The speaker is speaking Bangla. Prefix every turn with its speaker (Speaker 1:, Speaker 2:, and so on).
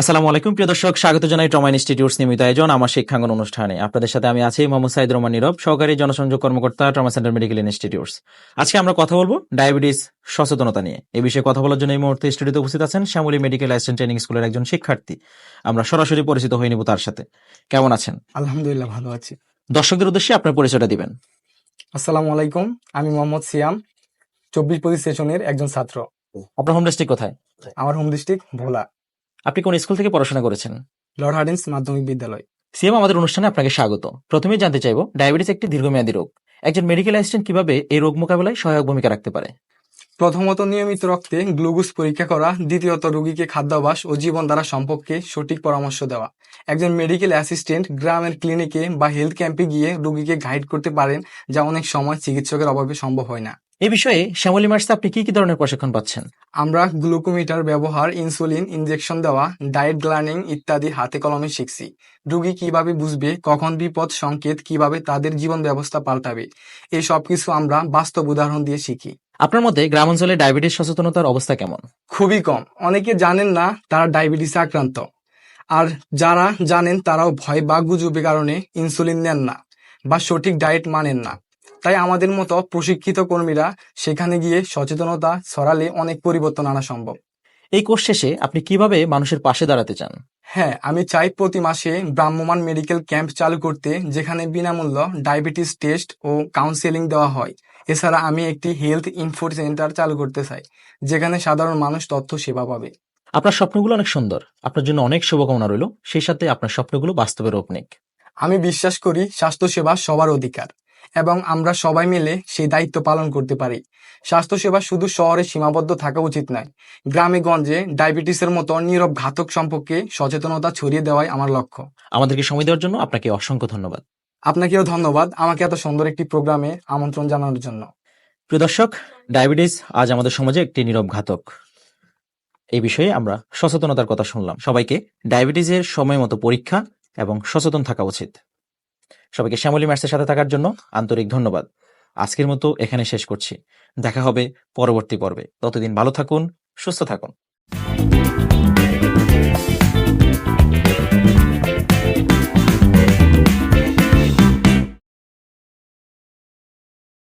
Speaker 1: আসসালামু আলাইকুম প্রিয় দর্শক। স্বাগত জানাই ট্রমা ইনস্টিটিউটস নিয়মিত আয়োজন আমার শিক্ষাঙ্গন অনুষ্ঠানে। আপনাদের সাথে আমি আছি মোহাম্মদ সাইদ রহমান নীরব সহকারী জনসংযোগ কর্মকর্তা ট্রমা সেন্টার মেডিকেল ইনস্টিটিউটস। আজকে আমরা কথা বলব ডায়াবেটিস সচেতনতা নিয়ে। এই বিষয়ে কথা বলার জন্য এই মুহূর্তে স্টুডিওতে উপস্থিত আছেন শ্যামলী মেডিকেল অ্যাসিস্ট্যান্ট ট্রেনিং স্কুলের একজন শিক্ষার্থী। আমরা সরাসরি পরিচিত হয়ে নিব তার সাথে। কেমন আছেন?
Speaker 2: আলহামদুলিল্লাহ ভালো আছি।
Speaker 1: দর্শকদের উদ্দেশ্যে আপনার পরিচয়টা দিবেন।
Speaker 2: আসসালামু আলাইকুম আমি মোহাম্মদ সিয়াম চব্বিশ পঁচিশ সেশনের একজন ছাত্র।
Speaker 1: আপনার হোম ডিস্ট্রিক্ট কোথায়?
Speaker 2: আমার হোম ডিস্ট্রিক্ট ভোলা।
Speaker 1: আপনি কোন স্কুল থেকে পড়াশোনা করেছেন?
Speaker 2: লর্ড হার্ডিন্স মাধ্যমিক বিদ্যালয়।
Speaker 1: সিএম আমাদের অনুষ্ঠানে আপনাকে স্বাগত। প্রথমেই জানতে চাইব ডায়াবেটিস একটি দীর্ঘমেয়াদী রোগ। একজন মেডিকেল অ্যাসিস্ট্যান্ট কীভাবে এই রোগ মোকাবেলায় সহায়ক ভূমিকা রাখতে পারে?
Speaker 2: প্রথমত নিয়মিত রক্তে গ্লুকোজ পরীক্ষা করা দ্বিতীয়ত রোগীকে খাদ্যাভ্যাস ও জীবনধারা সম্পর্কে সঠিক পরামর্শ দেওয়া। একজন মেডিকেল অ্যাসিস্ট্যান্ট গ্রামের ক্লিনিকে বা হেলথ ক্যাম্পে গিয়ে রোগীকে গাইড করতে পারেন যা অনেক সময় চিকিৎসকের অভাবে সম্ভব হয় না।
Speaker 1: এই বিষয়ে শ্যামলী মার্সে আপনি কি কি ধরনের প্রশিক্ষণ পাচ্ছেন?
Speaker 2: আমরা গ্লুকোমিটার ব্যবহার ইনসুলিন ইনজেকশন দেওয়া ডায়েট গ্লার্নিং ইত্যাদি হাতে কলমে শিখছি। রুগী কীভাবে বুঝবে কখন বিপদ সংকেত কীভাবে তাদের জীবন ব্যবস্থা পাল্টাবে এই সব কিছু আমরা বাস্তব উদাহরণ দিয়ে শিখি।
Speaker 1: আপনার মতে গ্রাম অঞ্চলে ডায়াবেটিস সচেতনতার অবস্থা কেমন?
Speaker 2: খুবই কম। অনেকে জানেন না তারা ডায়াবেটিসে আক্রান্ত। আর যারা জানেন তারাও ভয় বা গুজবের কারণে ইনসুলিন নেন না বা সঠিক ডায়েট মানেন না। তাই আমাদের মতো প্রশিক্ষিত কর্মীরা সেখানে গিয়ে সচেতনতা ছড়ালে অনেক পরিবর্তন আনা সম্ভব।
Speaker 1: এই কোর্স শেষে আপনি কীভাবে মানুষের পাশে দাঁড়াতে চান?
Speaker 2: হ্যাঁ আমি চাই প্রতি মাসে ভ্রাম্যমাণ মেডিকেল ক্যাম্প চালু করতে যেখানে বিনামূল্য ডায়াবেটিস টেস্ট ও কাউন্সেলিং দেওয়া হয়। এছাড়া আমি একটি হেলথ ইনফো সেন্টার চালু করতে চাই যেখানে সাধারণ মানুষ তথ্য সেবা পাবে।
Speaker 1: আপনার স্বপ্নগুলো অনেক সুন্দর। আপনার জন্য অনেক শুভকামনা রইল। সেই সাথে আপনার স্বপ্নগুলো বাস্তবে রূপ নিক
Speaker 2: আমি বিশ্বাস করি স্বাস্থ্যসেবা সবার অধিকার। এবং আমরা সবাই মিলে সেই দায়িত্ব পালন করতে পারি। স্বাস্থ্যসেবা শুধু শহরে সীমাবদ্ধ থাকা উচিত নয় গ্রামে গঞ্জে ডায়াবেটিসের মতো নীরব ঘাতক সম্পর্কে সচেতনতা ছড়িয়ে দেওয়াই আমার লক্ষ্য।
Speaker 1: আমাদেরকে সময় দেওয়ার জন্য আপনাকে অসংখ্য ধন্যবাদ।
Speaker 2: আপনাকেও ধন্যবাদ আমাকে এত সুন্দর একটি প্রোগ্রামে আমন্ত্রণ জানানোর জন্য।
Speaker 1: প্রিয় দর্শক ডায়াবেটিস আজ আমাদের সমাজে একটি নীরব ঘাতক। এই বিষয়ে আমরা সচেতনতার কথা শুনলাম। সবাইকে ডায়াবেটিসের সময় মতো পরীক্ষা এবং সচেতন থাকা উচিত। সবাইকে শ্যামলী ম্যাটসের সাথে থাকার জন্য আন্তরিক ধন্যবাদ। আজকের মতো এখানে শেষ করছি। দেখা হবে পরবর্তী পর্বে। ততদিন ভালো থাকুন, সুস্থ থাকুন।